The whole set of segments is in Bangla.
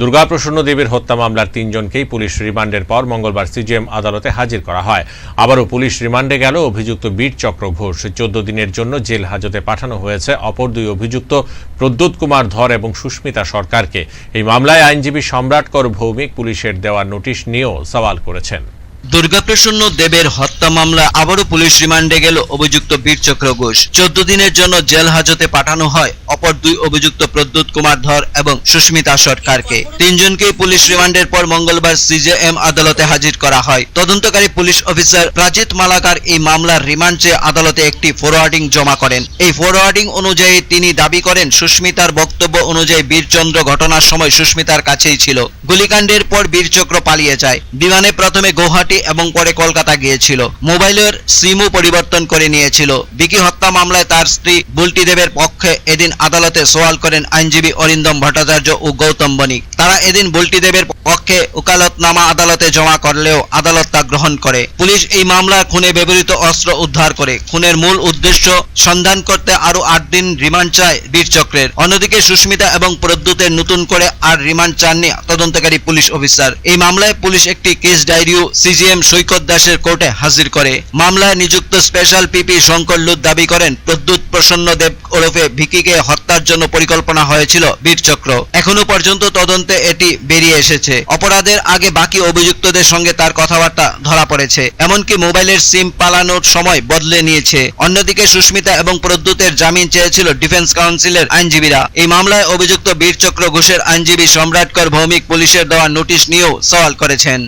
দুর্গাপ্রসন্ন দেবের হত্যা মামলার তিনজনকেই পুলিশ রিমান্ডের পর মঙ্গলবার সিজিএম আদালতে হাজির করা হয়। আবারও পুলিশ রিমান্ডে গেল অভিযুক্ত বীর চক্র ঘোষ। চোদ্দ দিনের জন্য জেল হাজতে পাঠানো হয়েছে অপর দুই অভিযুক্ত প্রদ্যুৎ কুমার ধর এবং সুস্মিতা সরকারকে। এই মামলায় আইনজীবী সম্রাটকর ভৌমিক পুলিশের দেওয়া নোটিশ নিয়েও সওয়াল করেছেন। দুর্গাপ্রসন্ন দেবের হত্যা মামলা আবারও পুলিশ রিমান্ডে গেল অভিযুক্ত বীরচক্র ঘোষ। চোদ্দ দিনের জন্য জেল হাজতে পাঠানো হয় অপর দুই অভিযুক্ত প্রদ্যুৎ কুমার ধর এবং সুস্মিতা সরকারকে। তিনজনকেই পুলিশ রিমান্ডের পর মঙ্গলবার সিজেএম আদালতে হাজির করা হয়। তদন্তকারী পুলিশ অফিসার প্রাজিত মালাকার এই মামলার রিমান্ড চেয়ে আদালতে একটি ফরওয়ার্ডিং জমা করেন। এই ফরওয়ার্ডিং অনুযায়ী তিনি দাবি করেন, সুস্মিতার বক্তব্য অনুযায়ী বীরচন্দ্র ঘটনার সময় সুস্মিতার কাছেই ছিল। গুলিকাণ্ডের পর বীরচক্র পালিয়ে যায়। বিমানে প্রথমে গৌহাটি এবং পরে কলকাতা গিয়েছিল। মোবাইলের সিমও পরিবর্তন করে নিয়েছিল। বিকি হত্যা মামলায় তার স্ত্রী বুলটি দেবের পক্ষে এদিন আদালতে সওয়াল করেন আইনজীবী অরিন্দম ভট্টাচার্য ও গৌতম বণিক। তারা এদিন বুলটি দেবের পক্ষে ওকালতনামা আদালতে জমা করলেও আদালত তা গ্রহণ করে। পুলিশ এই মামলায় খুনে ব্যবহৃত অস্ত্র উদ্ধার করে। খুনের মূল উদ্দেশ্য সন্ধান করতে আরও আট দিন রিমান্ড চায় বীরচক্রের। অন্যদিকে সুস্মিতা এবং প্রদ্যুতের নতুন করে আর রিমান্ড চাননি তদন্তকারী পুলিশ অফিসার। এই মামলায় পুলিশ একটি কেস ডায়েরিও সিজিএম সৈকত দাসের কোর্টে হাজির করে। মামলায় নিযুক্ত স্পেশাল পিপি শঙ্কর লুত দাবি করেন, প্রদ্যুৎ প্রসন্ন দেব ওরফে ভিকিকে হত্যার জন্য পরিকল্পনা হয়েছিল বীরচক্র। এখনও পর্যন্ত তদন্তে এটি বেরিয়ে এসেছে। অপরাধের আগে বাকি অভিযুক্তদের সঙ্গে তার কথাবার্তা ধরা পড়েছে, এমনকি মোবাইলের সিম পালানোর সময় বদলে নিয়েছে। অন্যদিকে সুস্মিতা এবং প্রদ্যুতের জামিন চেয়েছিল ডিফেন্স কাউন্সিলের আইনজীবীরা। এই মামলায় অভিযুক্ত বীরচক্র ঘোষের আইনজীবী সম্রাটকর ভৌমিক পুলিশের দেওয়া নোটিশ নিয়েও সওয়াল করেছেন।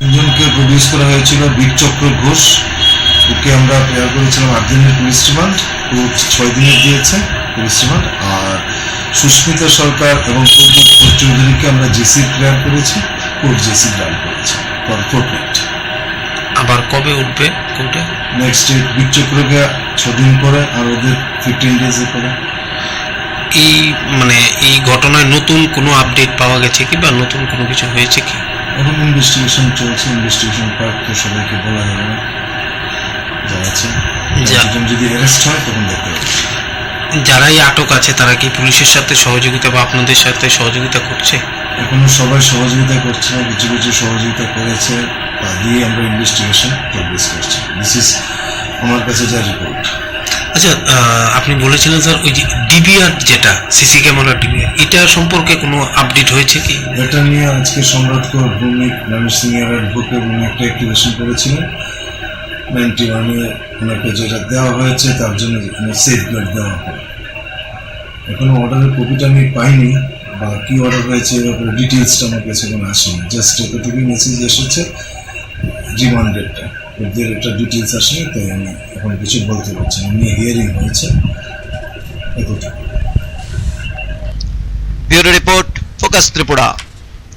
তিনজনকে প্রডিউস করা হয়েছিল বীরচক্র ঘোষ ওকে আমরা প্রেয়ার করেছিলাম আট দিনের পুলিশ রিমান্ড ও ছয় দিনের দিয়েছে পুলিশ রিমান্ড আর সুস্মিতা সরকার এবং প্রদ্যুৎ ঘোষ চৌধুরীকে আমরা জেসি প্রেয়ার করেছি কোর্ট জেসি গ্রান্ট করেছে ফোর্টনাইট আবার কবে উঠবে কোর্টে নেক্সট ডেট বীরচক্রকে ছদিন পরে আর ওদের ফিফটিন ডেজে পরে। এই মানে এই ঘটনায় নতুন কোনো আপডেট পাওয়া গেছে কি বা নতুন কোনো কিছু হয়েছে কি? এখন ইনভেস্টিগেশন চলছে ইনভেস্টিগেশন পার্ট তো সবাইকে বলা যাবে না। যা আছে যদি অ্যারেস্ট হয় তখন দেখতে যারাই আটক আছে তারা কি পুলিশের সাথে সহযোগিতা বা আপনাদের সাথে সহযোগিতা করছে? এখনও সবাই সহযোগিতা করছে না কিছু কিছু সহযোগিতা করেছে। তা দিয়ে আমরা ইনভেস্টিগেশন প্রোগ্রেস করছি। দিস ইজ আমার কাছে যা রিপোর্ট আচ্ছা আপনি বলেছিলেন স্যার, ওই যে ডিবিআর যেটা, সিসি ক্যামেরা ডিবিআর, এটা সম্পর্কে কোনো আপডেট হয়েছে কি? এটা নিয়ে আজকে সম্রাট কর ভৌমিক রমেশ সিং এর অ্যাডভোকেট উনি একটা অ্যাক্টিভেশন করেছিলেন। নাইনটি ওয়ানে ওনাকে যেটা দেওয়া হয়েছে, তার জন্য সেফ গার্ড দেওয়া হয়। এখনও অর্ডারের কপিটা আমি পাইনি, বা কী অর্ডার হয়েছে এর ব্যাপারে ডিটেলসটা আমার কাছে কোনো আসেনি। জাস্ট এতটুকুই মেসেজ এসেছে। রিমান্ডেডটা ওদের একটা ডিটেলস আসেনি, তাই আমি এখন কিছু বলতে পারছি এমনি হিয়ারিং হয়েছে এতটা ব্যুরো রিপোর্ট ফোকাস ত্রিপুরা।